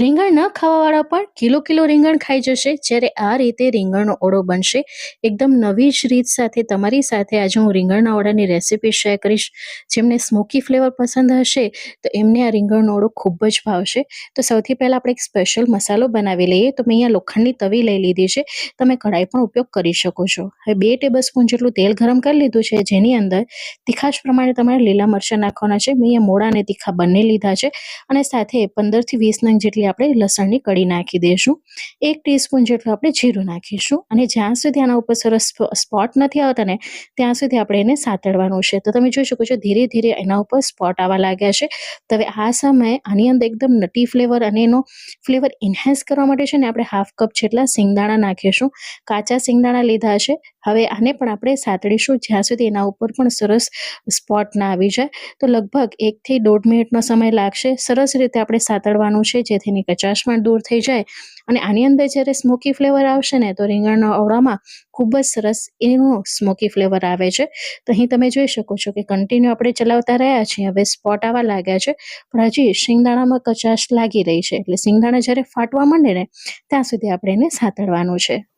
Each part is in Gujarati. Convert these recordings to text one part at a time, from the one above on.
રીંગણ ન ખાવાવાળા પણ કિલો કિલો રીંગણ ખાઈ જશે. જ્યારે આ રીતે રીંગણનો ઓળો બનશે, એકદમ નવી જ રીત સાથે તમારી સાથે આજે હું રીંગણના ઓળાની રેસીપી શેર કરીશ. જેમને સ્મોકી ફ્લેવર પસંદ હશે, તો એમને આ રીંગણનો ઓળો ખૂબ જ ભાવશે. તો સૌથી પહેલાં આપણે એક સ્પેશિયલ મસાલો બનાવી લઈએ. તો મેં અહીંયા લોખંડની તવી લઈ લીધી છે. તમે કઢાઈ પણ ઉપયોગ કરી શકો છો. હવે બે ટેબલ સ્પૂન જેટલું તેલ ગરમ કરી લીધું છે. જેની અંદર તીખાશ પ્રમાણે તમારે લીલા મરચાં નાખવાના છે. મેં અહીંયા મોડા અને તીખા બંને લીધા છે. અને સાથે પંદરથી વીસ નંગ જેટલી આપણે લસણની કડી નાખી દઈશું એક ટીસ્પૂન જેટલું આપણે જીરું નાખીશું અને જ્યાં સુધી આના ઉપર સરસ સ્પોટ નથી આવતા ને, ત્યાં સુધી આપણે એને સાતડવાનું છે. તો તમે જોઈ શકો છો ધીરે ધીરે એના ઉપર સ્પોટ આવવા લાગ્યા છે. તો હવે આ સમયે આની અંદર એકદમ નટી ફ્લેવર અને એનો ફ્લેવર ઇન્હેન્સ કરવા માટે છે ને, આપણે હાફ કપ જેટલા સિંગદાણા નાખીશું. કાચા સિંગદાણા લીધા છે. હવે આને પણ આપણે સાતળીશું જ્યાં સુધી એના ઉપર પણ સરસ સ્પોટ ના આવી જાય. તો લગભગ એકથી દોઢ મિનિટનો સમય લાગશે. સરસ રીતે આપણે સાતળવાનું છે, જેથી એની કચાશ પણ દૂર થઈ જાય. અને આની અંદર જ્યારે સ્મોકી ફ્લેવર આવશે ને, તો રીંગણનો અવળામાં ખૂબ જ સરસ એનો સ્મોકી ફ્લેવર આવે છે. તો અહીં તમે જોઈ શકો છો કે કન્ટિન્યુ આપણે ચલાવતા રહ્યા છીએ. હવે સ્પોટ આવવા લાગ્યા છે. પણ હજી શિંગદાણામાં કચાશ લાગી રહી છે. એટલે શિંગદાણા જ્યારે ફાટવા માંડે ને, ત્યાં સુધી આપણે એને સાતળવાનું છે.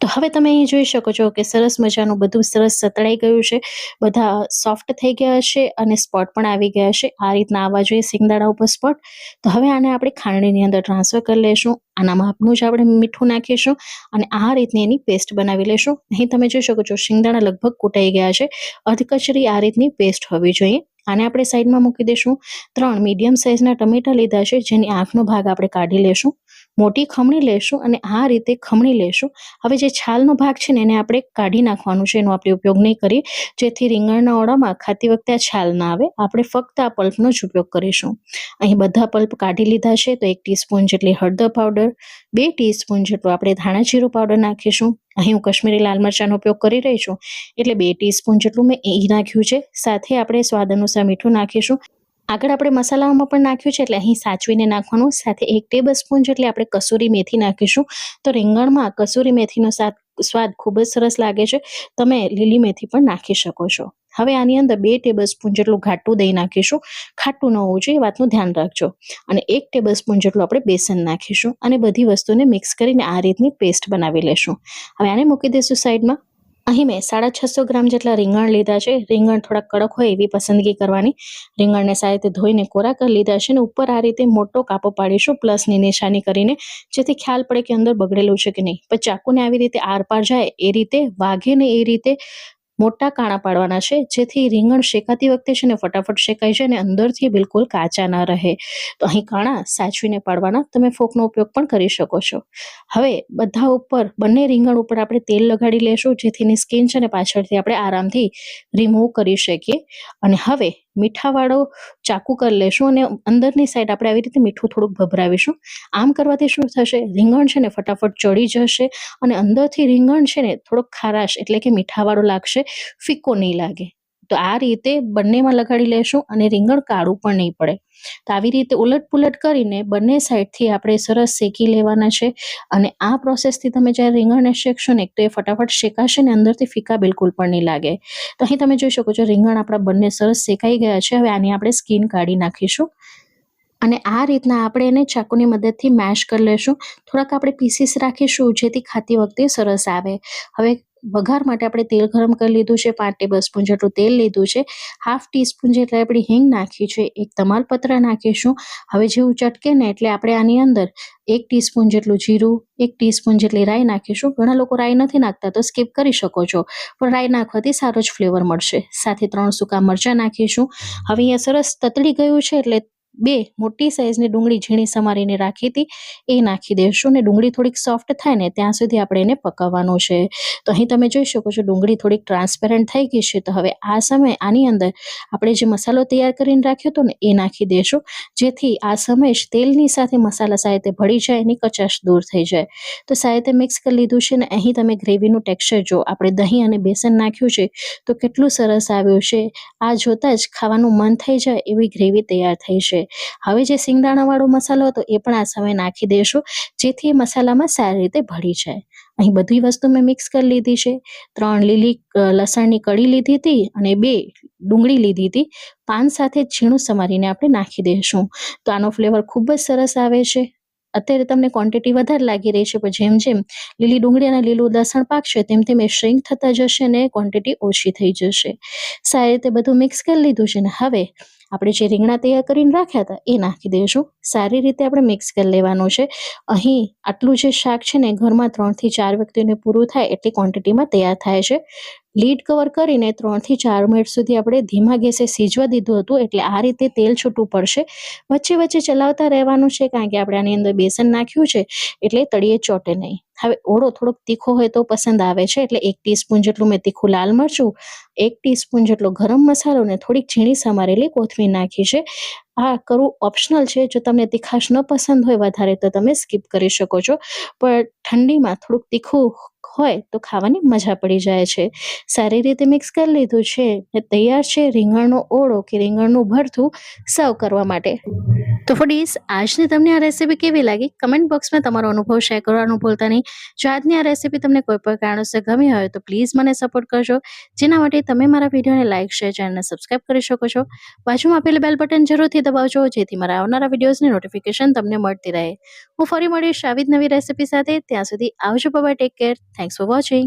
તો હવે તમે અહીં જોઈ શકો છો કે સરસ મજાનું બધું સરસ સતળાઈ ગયું છે. બધા સોફ્ટ થઈ ગયા છે અને સ્પોટ પણ આવી ગયા છે. આ રીતના આવવા જોઈએ સિંગદાણા ઉપર સ્પોટ તો હવે આને આપણે ખાંડણીની અંદર ટ્રાન્સફર કરી લઈશું આના માપનું જ આપણે મીઠું નાખીશું અને આ રીતની એની પેસ્ટ બનાવી લેશું. અહીં તમે જોઈ શકો છો શિંગદાણા લગભગ કૂટાઈ ગયા છે. અધકચરી આ રીતની પેસ્ટ હોવી જોઈએ. આને આપણે સાઈડમાં મૂકી દઈશું ત્રણ મીડિયમ સાઇઝના ટમેટા લીધા છે જેની આંખનો ભાગ આપણે કાઢી લેશું. મોટી ખમણી લેશું અને આ રીતે ખમણી લેશું. હવે જે છાલનો ભાગ છે ને, એને આપણે કાઢી નાખવાનું છે. એનો આપણે ઉપયોગ નહીં કરીએ. જેથી રીંગણના ઓળામાં ખાતી વખતે આ છાલ ના આવે. આપણે ફક્ત આ પલ્પનો જ ઉપયોગ કરીશું. અહીં બધા પલ્પ કાઢી લીધા છે. તો એક ટીસ્પૂન જેટલી હળદર પાવડર, બે ટીસ્પૂન જેટલું આપણે ધાણા જીરું પાવડર નાખીશું. અહીં હું કશ્મીરી લાલ મરચાંનો ઉપયોગ કરી રહી છું. એટલે બે ટીસ્પૂન જેટલું મેં એ નાખ્યું છે. સાથે આપણે સ્વાદ અનુસાર મીઠું નાખીશું. આગળ આપણે મસાલામાં પણ નાખ્યું છે એટલે અહીં સાચવીને નાખવાનું, સાથે એક ટેબલ સ્પૂન જેટલી આપણે કસૂરી મેથી નાખીશું. તો રીંગણમાં કસૂરી મેથીનો સ્વાદ ખૂબ જ સરસ લાગે છે. તમે લીલી મેથી પણ નાખી શકો છો. હવે આની અંદર બે ટેબલ સ્પૂન જેટલું ઘાટું દહીં નાખીશું. ખાટું ન હોવું જોઈએ, એ વાતનું ધ્યાન રાખજો. અને એક ટેબલ સ્પૂન જેટલું આપણે બેસન નાખીશું. અને બધી વસ્તુને મિક્સ કરીને આ રીતની પેસ્ટ બનાવી લેશું. હવે આને મૂકી દઈશું સાઈડમાં અહીં મેં સાડા છસો ગ્રામ જેટલા રીંગણ લીધા છે. રીંગણ થોડા કડક હોય એવી પસંદગી કરવાની. રીંગણને સારી રીતે ધોઈને કોરા કરી લીધા છે અને ઉપર આ રીતે મોટો કાપો પાડીશું પ્લસની નિશાની કરીને. જેથી ખ્યાલ પડે કે અંદર બગડેલું છે કે નહીં. પણ ચાકુને આવી રીતે આરપાર જાય, એ રીતે વાઘે ને એ રીતે મોટા કાણા પાડવાના છે, જેથી રીંગણ શેકાતી વખતે છે ને ફટાફટ શેકાઈ જાય અને અંદરથી બિલકુલ કાચા ના રહે. તો અહીં કાણા સાચવીને પાડવાના, તમે ફોકનો ઉપયોગ પણ કરી શકો છો. હવે બધા ઉપર, બંને રીંગણ ઉપર આપણે તેલ લગાડી લેશું, જેથી એની સ્કિન છે ને પાછળથી આપણે આરામથી રિમૂવ કરી શકીએ. અને હવે મીઠાવાળો ચાકુ કરી લેશું અને અંદરની સાઈડ આપણે આવી રીતે મીઠું થોડુંક ભભરાવીશું. આમ કરવાથી શું થશે? રીંગણ છે ને ફટાફટ ચડી જશે અને અંદરથી રીંગણ છે ને થોડોક ખારાશ એટલે કે મીઠાવાળો લાગશે, ફીકો નહીં લાગે. તો આ રીતે બંનેમાં લગાડી લેશું અને રીંગણ કાળું પણ નહીં પડે. તો આવી રીતે ઉલટ પુલટ કરીને બંને સાઈડથી આપણે સરસ શેકી લેવાના છે અને આ પ્રોસેસથી તમે જ્યારે રીંગણને શેકશો ને, તો એ ફટાફટ શેકાશે ને અંદરથી ફીકા બિલકુલ પણ નહીં લાગે. તો અહીં તમે જોઈ શકો છો રીંગણ આપણા બંને સરસ શેકાઈ ગયા છે. હવે આની આપણે સ્કીન કાઢી નાખીશું. અને આ રીતના આપણે એને ચાકુની મદદથી મેશ કરી લેશું. થોડાક આપણે પીસીસ રાખીશું, જેથી ખાતી વખતે સરસ આવે. હવે વઘાર માટે આપણે તેલ ગરમ કરી લીધું છે, પાંચ ટેબલ સ્પૂન જેટલું તેલ લીધું છે, હાફ ટીસ્પૂન જેટલી આપણી હિંગ નાખી છે, એક તમાલપત્ર નાખીશું. હવે જેવું ચટકે ને એટલે આપણે આની અંદર એક ટીસ્પૂન જેટલું જીરું, એક ટીસ્પૂન જેટલી રાઈ નાખીશું. ઘણા લોકો રાઈ નથી નાખતા તો સ્કીપ કરી શકો છો, પણ રાઈ નાખવાથી સારો જ ફ્લેવર મળશે. સાથે ત્રણ સૂકા મરચાં નાખીશું. હવે અહીંયા સરસ તતડી ગયું છે એટલે બે મોટી સાઈઝની ડુંગળી ઝીણી સમારીને રાખી હતી. એ નાખી દેશું ને ડુંગળી થોડીક સોફ્ટ થાય ને ત્યાં સુધી આપણે એને પકાવવાનું છે. તો અહીં તમે જોઈ શકો છો ડુંગળી થોડીક ટ્રાન્સપેરન્ટ થઈ ગઈ છે. તો હવે આ સમય આની અંદર આપણે જે મસાલો તૈયાર કરીને રાખ્યો હતો ને એ નાખી દેશું. જેથી આ સમય જ તેલની સાથે મસાલા સાથે ભળી જાય એની કચાશ દૂર થઈ જાય. તો સાથે મિક્સ કરી લીધું છે ને અહીં તમે ગ્રેવીનું ટેક્સચર જો આપણે દહીં અને બેસન નાખ્યું છે. તો કેટલું સરસ આવ્યું છે. આ જોતાં જ ખાવાનું મન થઈ જાય એવી ગ્રેવી તૈયાર થઈ છે. હવે જે સિંગદાણાવાળો મસાલો હતો એ પણ આ સમય નાખી દઈશું જેથી એ મસાલામાં સારી રીતે ભળી જાય. અહીં બધી વસ્તુ મેં મિક્સ કરી લીધી છે. ત્રણ લીલી લસણની કળી લીધી હતી અને બે ડુંગળી લીધી હતી. પાન સાથે છીણું સમારીને આપણે નાખી દઈશું તો આનો ફ્લેવર ખૂબ જ સરસ આવે છે. અત્યારે તમને ક્વોન્ટિટી વધારે લાગી રહી છે, પણ જેમ જેમ લીલી ડુંગળી અને લીલું લસણ પાકશે, તેમ તેમ એ શ્રિંક થતા જશે અને ક્વોન્ટિટી ઓછી થઈ જશે. સારી રીતે બધું મિક્સ કરી લીધું છે ને હવે આપણે જે રીંગણા તૈયાર કરીને રાખ્યા હતા એ નાખી દઈશું સારી રીતે આપણે મિક્સ કરી લેવાનું છે. અહીં આટલું જે શાક છે ને ઘરમાં ત્રણથી ચાર વ્યક્તિઓને પૂરું થાય એટલી ક્વોન્ટિટીમાં તૈયાર થાય છે. લીડ કવર કરીને ત્રણથી ચાર મિનિટ સુધી આપણે ધીમા ગેસે સીજવા દીધું હતું એટલે આ રીતે તેલ છૂટું પડશે. વચ્ચે વચ્ચે ચલાવતા રહેવાનું છે કારણ કે આપણે આની અંદર બેસન નાખ્યું છે એટલે તળીએ ચોટે નહીં. હવે ઓળો થોડોક તીખો હોય તો પસંદ આવે છે. એટલે એક ટીસ્પૂન જેટલું મેં તીખું લાલ મરચું, એક ટીસ્પૂન જેટલો ગરમ મસાલો ને થોડીક ઝીણી સમારેલી કોથમીર નાખી છે. આ કરવું ઓપ્શનલ છે. જો તમને તીખાશ ન પસંદ હોય વધારે તો તમે સ્કીપ કરી શકો છો. પણ ઠંડીમાં થોડુંક તીખું હોય તો ખાવાની મજા પડી જાય છે. સારી રીતે મિક્સ કરી લીધું છે તૈયાર છે રીંગણનો ઓળો કે રીંગણનું ભરથું સર્વ કરવા માટે. તો ફૂડીઝ આજની તમને આ રેસીપી કેવી લાગી? કમેન્ટ બોક્સમાં તમારો અનુભવ શેર કરવાનું ભૂલતા નહીં. જો આજની આ રેસીપી તમને કોઈ પણ કારણોસર ગમી હોય તો પ્લીઝ મને સપોર્ટ કરજો. જેના માટે તમે મારા વિડીયોને લાઇક શેર ચેનલને સબસ્ક્રાઇબ કરી શકો છો. બાજુમાં આપેલ બેલ બટન જરૂરથી દબાવજો, જેથી મારા આવનારા વિડીયોઝની નોટિફિકેશન તમને મળતી રહે. હું ફરી મળીશ આવી નવી રેસીપી સાથે. ત્યાં સુધી આવજો બાબા take care thanks for watching